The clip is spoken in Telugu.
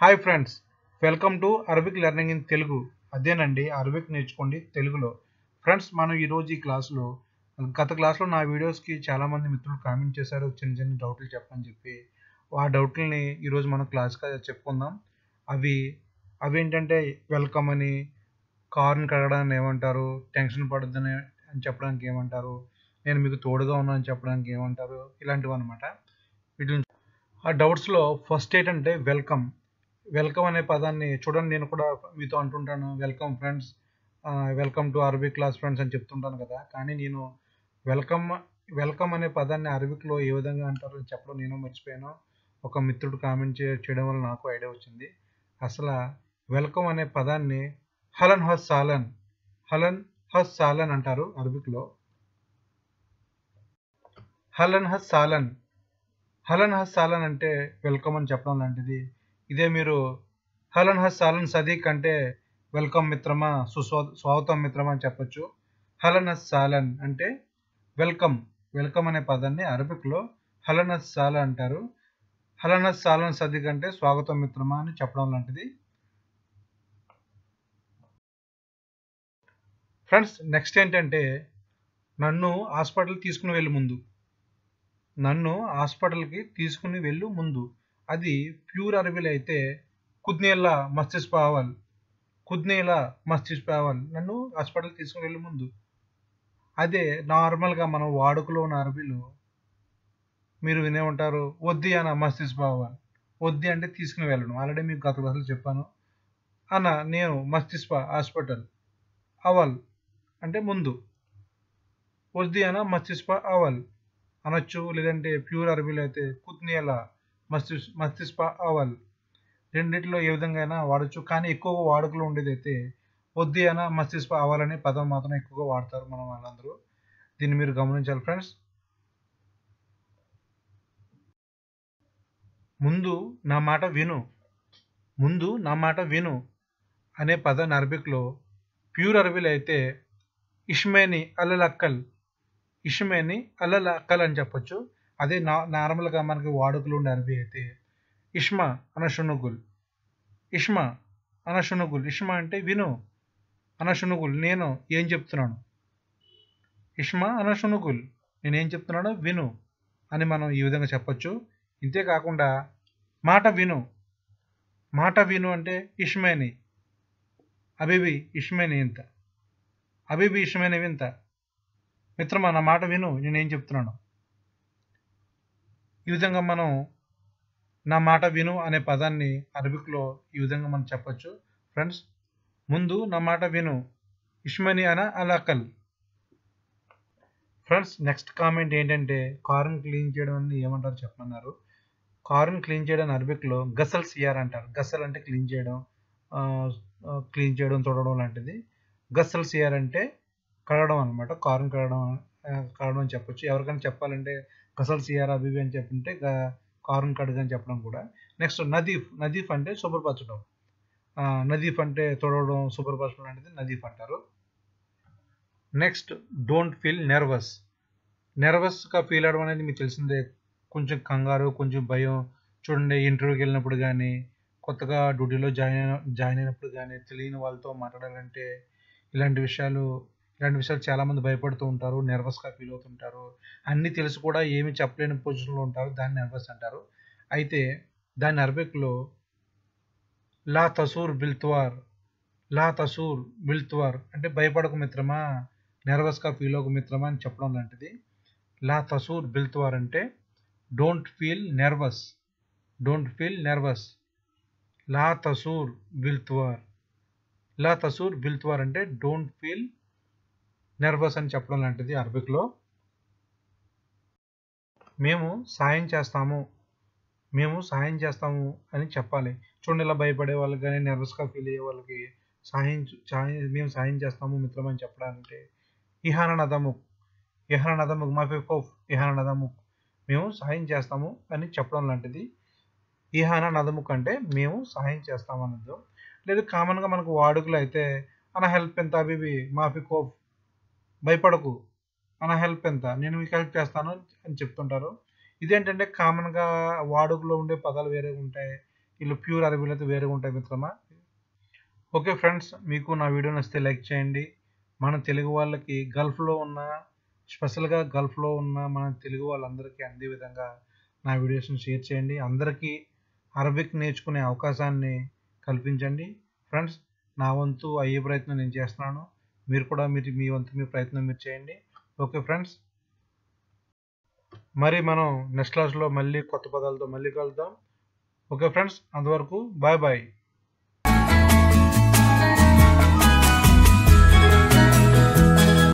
Hi friends welcome to Arabic learning in Telugu అదేనండి అరబిక్ నేర్చుకోండి తెలుగులో. ఫ్రెండ్స్ మనం ఈరోజు ఈ క్లాస్లో గత క్లాస్లో నా వీడియోస్కి చాలామంది మిత్రులు కామెంట్ చేశారు చిన్న చిన్న డౌట్లు చెప్పని చెప్పి. ఆ డౌట్లని ఈరోజు మనం క్లాస్గా చెప్పుకుందాం. అవి అవి ఏంటంటే వెల్కమ్ అని కార్ని కడగడానికి ఏమంటారు టెన్షన్ పడద్దని అని చెప్పడానికి ఏమంటారు నేను మీకు తోడుగా ఉన్నానని చెప్పడానికి ఏమంటారు ఇలాంటివి అనమాట వీటిని ఆ డౌట్స్లో ఫస్ట్ ఏంటంటే వెల్కమ్ వెల్కమ్ అనే పదాన్ని చూడండి నేను కూడా మీతో అంటుంటాను welcome friends welcome to Arabic class friends అని చెప్తుంటాను కదా. కానీ నేను వెల్కమ్ వెల్కమ్ అనే పదాన్ని అరబిక్లో ఏ విధంగా అంటారో చెప్పడం నేను మర్చిపోయాను. ఒక మిత్రుడు కామెంట్ చేయడం వల్ల నాకు ఐడియా వచ్చింది. అసలు వెల్కమ్ అనే పదాన్ని హలన్ హస్ సాలన్ హలన్ హస్ సాలన్ అంటారు అరబిక్లో. హలన్ హస్ సాలన్ హలన్ హస్ సాలన్ అంటే వెల్కమ్ అని చెప్పడం లాంటిది. ఇదే మీరు హలన్ హస్ సాలన్ సదీక్ అంటే వెల్కమ్ మిత్రమా సుస్వా స్వాగతం మిత్రమా అని చెప్పొచ్చు. హలన్ హస్ సాలన్ అంటే వెల్కమ్ వెల్కమ్ అనే పదాన్ని అరబిక్లో హలన్ హస్ సాలన్ అంటారు. హలన్ హస్ సాలన్ సదీక్ అంటే స్వాగతం మిత్రమా అని చెప్పడం లాంటిది. ఫ్రెండ్స్ నెక్స్ట్ ఏంటంటే నన్ను హాస్పిటల్ తీసుకుని వెళ్ళి ముందు. నన్ను హాస్పిటల్కి తీసుకుని వెళ్ళు ముందు. అది ప్యూర్ అరబిల్ అయితే కుద్నేలా మస్తిష్ పావల్ కుద్నేలా మస్తిష్ పావల్ నన్ను హాస్పిటల్ తీసుకుని వెళ్ళే ముందు. అదే నార్మల్గా మనం వాడుకలో ఉన్న అరబీలో మీరు వినే ఉంటారు వద్ది అన్న మస్తిష్ పావల్. వద్ది అంటే తీసుకుని వెళ్ళను. ఆల్రెడీ మీకు గత క్లాసులు చెప్పాను. అన్న నేను మస్తిష్ప హాస్పిటల్ అవల్ అంటే ముందు. వద్ది అన్న మస్తిష్ప అవల్ అనొచ్చు లేదంటే ప్యూర్ అరబీలో అయితే కుత్నియలా మస్తిస్ మస్తిష్ప అవల్. రెండిట్లో ఏ విధంగా అయినా వాడచ్చు. కానీ ఎక్కువగా వాడుకలో ఉండేది అయితే అయినా మస్తిష్ప అవల్ అనే పదం మాత్రం ఎక్కువగా వాడతారు మనం వాళ్ళందరూ. దీన్ని మీరు గమనించాలి ఫ్రెండ్స్. ముందు నా మాట విను. ముందు నా మాట విను అనే పదం అరబిక్లో ప్యూర్ అరబీలో అయితే ఇష్మేని అల్లలక్కల్ ఇష్మేని అల్లల అక్కల్ అని చెప్పొచ్చు. అదే నా నార్మల్గా మనకి వాడుకలు ఉండే అరబీ అయితే ఇష్మా అనషునుగుల్ ఇష్మా అనషునుగుల్ ఇష్మా అంటే విను. అనషునుగుల్ నేను ఏం చెప్తున్నాను? ఇష్మా అనషునుగుల్ నేను ఏం చెప్తున్నానో విను అని మనం ఈ విధంగా చెప్పొచ్చు. ఇంతే కాకుండా మాట విను. మాట విను అంటే ఇష్మేని. అబిబి ఇష్మేని ఇంత. అబిబి ఇష్మేని వింత మిత్రమా నా మాట విను. నేనేం చెప్తున్నాను? ఈ విధంగా మనం నా మాట విను అనే పదాన్ని అరబిక్లో ఈ విధంగా మనం చెప్పచ్చు. ఫ్రెండ్స్ ముందు నా మాట విను. ఇష్మని అన అలాకల్ ఫ్రెండ్స్ నెక్స్ట్ కామెంట్ ఏంటంటే కారుని క్లీన్ చేయడం అని ఏమంటారు చెప్పమన్నారు. కారుని క్లీన్ చేయడం అరబిక్లో గసల్ సియార్ అంటారు. గసల్ అంటే క్లీన్ చేయడం క్లీన్ చేయడం తొడడం లాంటిది. గసల్ సియార్ అంటే కడగడం అనమాట కారుని కడగడం కారణం అని చెప్పొచ్చు. ఎవరికైనా చెప్పాలంటే గసల్ సియార్ అభివి అని చెప్పింటే కారున్ కడుగు అని చెప్పడం కూడా. నెక్స్ట్ నదీఫ్ నదీఫ్ అంటే శుభ్రపరచడం నదీఫ్ అంటే తొడవడం శుభ్రపరచడం అనేది నదీఫ్ అంటారు. Next don't feel nervous. నెర్వస్గా feel అవడం అనేది మీకు తెలిసిందే. కొంచెం కంగారు కొంచెం భయం. చూడండి ఇంటర్వ్యూకి వెళ్ళినప్పుడు కానీ కొత్తగా డ్యూటీలో జాయిన్ జాయిన్ అయినప్పుడు కానీ తెలియని వాళ్ళతో మాట్లాడాలంటే ఇలాంటి విషయాలు ఇలాంటి విషయాలు చాలామంది భయపడుతూ ఉంటారు నెర్వస్గా ఫీల్ అవుతుంటారు. అన్నీ తెలిసి కూడా ఏమి చెప్పలేని పొజిషన్లో ఉంటారు దాన్ని నెర్వస్ అంటారు. అయితే దాని అరబిక్లో లా తసూర్ బిల్త్వార్ లా తసూర్ బిల్త్వార్ అంటే భయపడకు మిత్రమా నెర్వస్గా ఫీల్ అవ్వకు మిత్రమా అని చెప్పడం లాంటిది. లా తసూర్ బిల్త్వార్ అంటే don't feel nervous don't feel nervous లా తసూర్ బిల్త్వార్ లా తసూర్ బిల్త్వార్ అంటే డోంట్ ఫీల్ నెర్వస్ అని చెప్పడం లాంటిది అరబిక్లో. మేము సాయం చేస్తాము. మేము సాయం చేస్తాము అని చెప్పాలి. చూడండి ఇలా భయపడే వాళ్ళకి కానీ నెర్వస్గా ఫీల్ అయ్యే వాళ్ళకి సాయం మేము సాయం చేస్తాము మిత్రం అని చెప్పడానికి. ఇహాన నదముక్. ఇహాన నదముక్. మాఫీ కోఫ్. ఇహాన నదముక్. మేము సాయం చేస్తాము అని చెప్పడం లాంటిది. ఇహాన నదముక్ అంటే మేము సహాయం చేస్తాం అన్నది లేదు కామన్గా మనకు వాడుకలు అయితే అన హెల్ప్ ఎంత? అవి మాఫీ కోఫ్. భయపడకు. మన హెల్ప్ ఎంత? నేను మీకు హెల్ప్ చేస్తాను అని చెప్తుంటారు. ఇదేంటంటే కామన్గా వాడుకలో ఉండే పదాలు వేరే ఉంటాయి. వీళ్ళు ప్యూర్ అరబీలో అయితే వేరేగా ఉంటాయి మిత్రమా? ఓకే ఫ్రెండ్స్ మీకు నా వీడియో నచ్చితే లైక్ చేయండి. మన తెలుగు వాళ్ళకి గల్ఫ్లో ఉన్న స్పెషల్గా గల్ఫ్లో ఉన్న మన తెలుగు వాళ్ళందరికీ అందే విధంగా నా వీడియోస్ని షేర్ చేయండి. అందరికీ అరబిక్ నేర్చుకునే అవకాశాన్ని కల్పించండి. ఫ్రెండ్స్ నా వంతు అయ్యే ప్రయత్నం నేను చేస్తున్నాను. మీరు కూడా మీరు మీ వంతు మీ ప్రయత్నం మీరు చేయండి. Okay friends. మరి మనం నెక్స్ట్ క్లాస్లో మళ్ళీ కొత్త పదాలతో మళ్ళీ కలుద్దాం. ఓకే ఫ్రెండ్స్ అంతవరకు బాయ్ బాయ్